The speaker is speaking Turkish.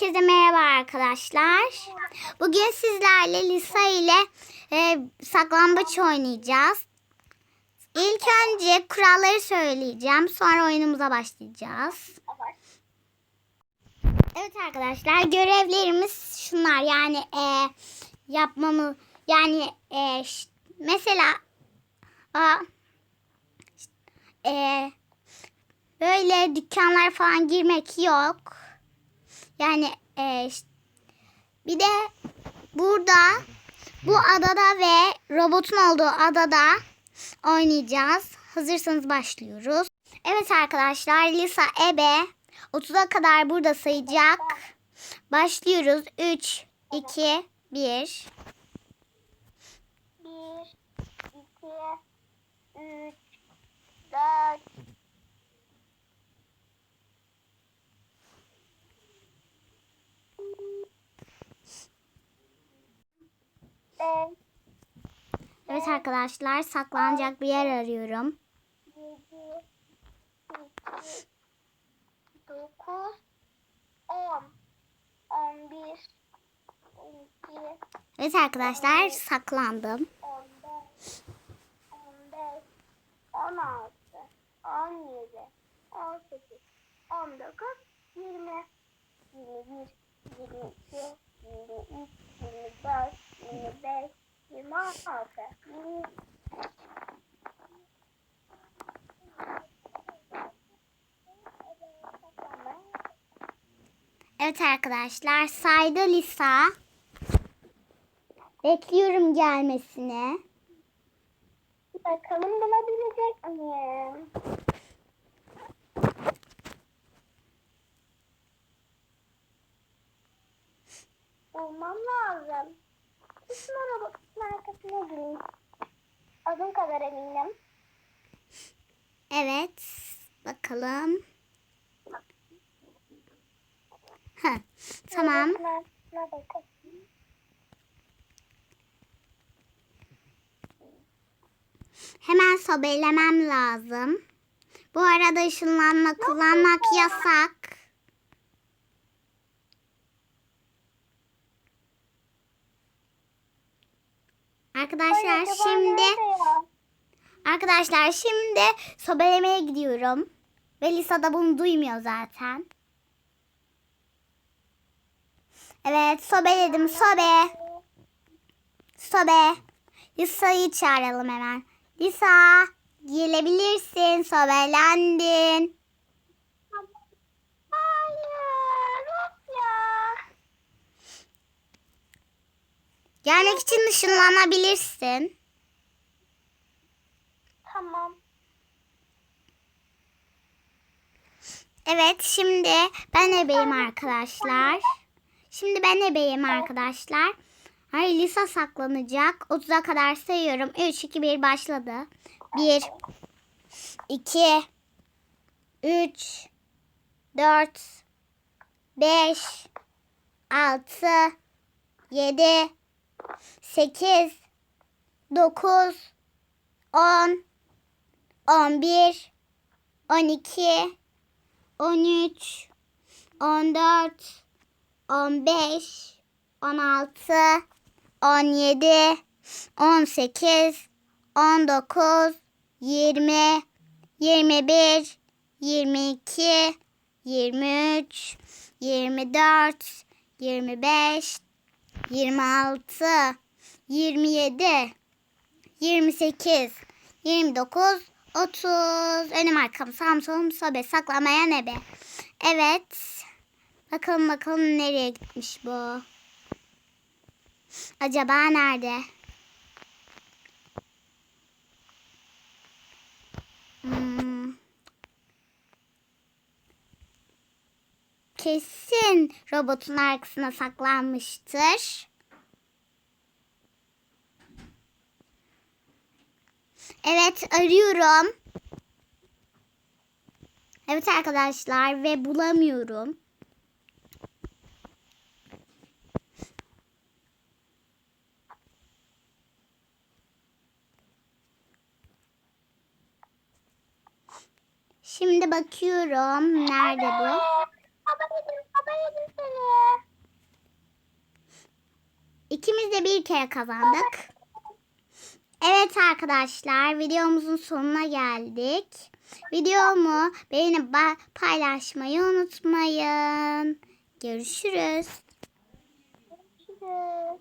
Herkese merhaba arkadaşlar. Bugün sizlerle Lisa ile e, saklambaç oynayacağız. İlk önce kuralları söyleyeceğim. Sonra oyunumuza başlayacağız. Evet arkadaşlar görevlerimiz şunlar. Yani e, yapmamız yani e, mesela a, e, böyle dükkanlar falan girmek yok. Yani e, bir de burada bu adada ve robotun olduğu adada oynayacağız. Hazırsanız başlıyoruz. Evet arkadaşlar Lisa Ebe 30'a kadar burada sayacak. Başlıyoruz. 3, 2, 1. Evet arkadaşlar saklanacak bir yer arıyorum. 9, 10, 11, 12, Evet arkadaşlar saklandım. 15, 16, 17, 18, 19, 20. Evet arkadaşlar saydı Lisa. Bekliyorum gelmesini. Bakalım bulabilecek miyim? Bulmam lazım. Şunun arabasının arkasına gireyim. Adım kadar eminim. Evet. Bakalım. Heh, tamam. Hemen sobelemem lazım. Bu arada ışınlanma kullanmak yasak. Arkadaşlar şimdi arkadaşlar şimdi sobelemeye gidiyorum. Ve Lisa da bunu duymuyor zaten. Evet sobeledim sobe. Sobe. Lisa'yı çağıralım hemen. Lisa gelebilirsin. Sobelendin. Hayır. Gelmek için ışınlanabilirsin. Tamam. Evet şimdi ben ebeyim arkadaşlar. Şimdi ben ebeyim arkadaşlar. Hayır Lisa saklanacak. 30'a kadar sayıyorum. 3, 2, 1 başladı. 1, 2, 3, 4, 5, 6, 7, 8, 9, 10, 11, 12, 13, 14, 15, 16, 17, 18, 19, 20, 21, 22, 23, 24, 25, 26, 27, 28, 29, 30. Önüm arkam sağım solum sobe saklamaya ne be. Evet. Bakalım bakalım nereye gitmiş bu. Acaba nerede? Hmm. Kesin robotun arkasına saklanmıştır. Evet arıyorum. Evet arkadaşlar ve bulamıyorum. Şimdi bakıyorum. Nerede bu? İkimiz de bir kere kazandık. Evet arkadaşlar videomuzun sonuna geldik. Videomu beğenip paylaşmayı unutmayın. Görüşürüz. Görüşürüz.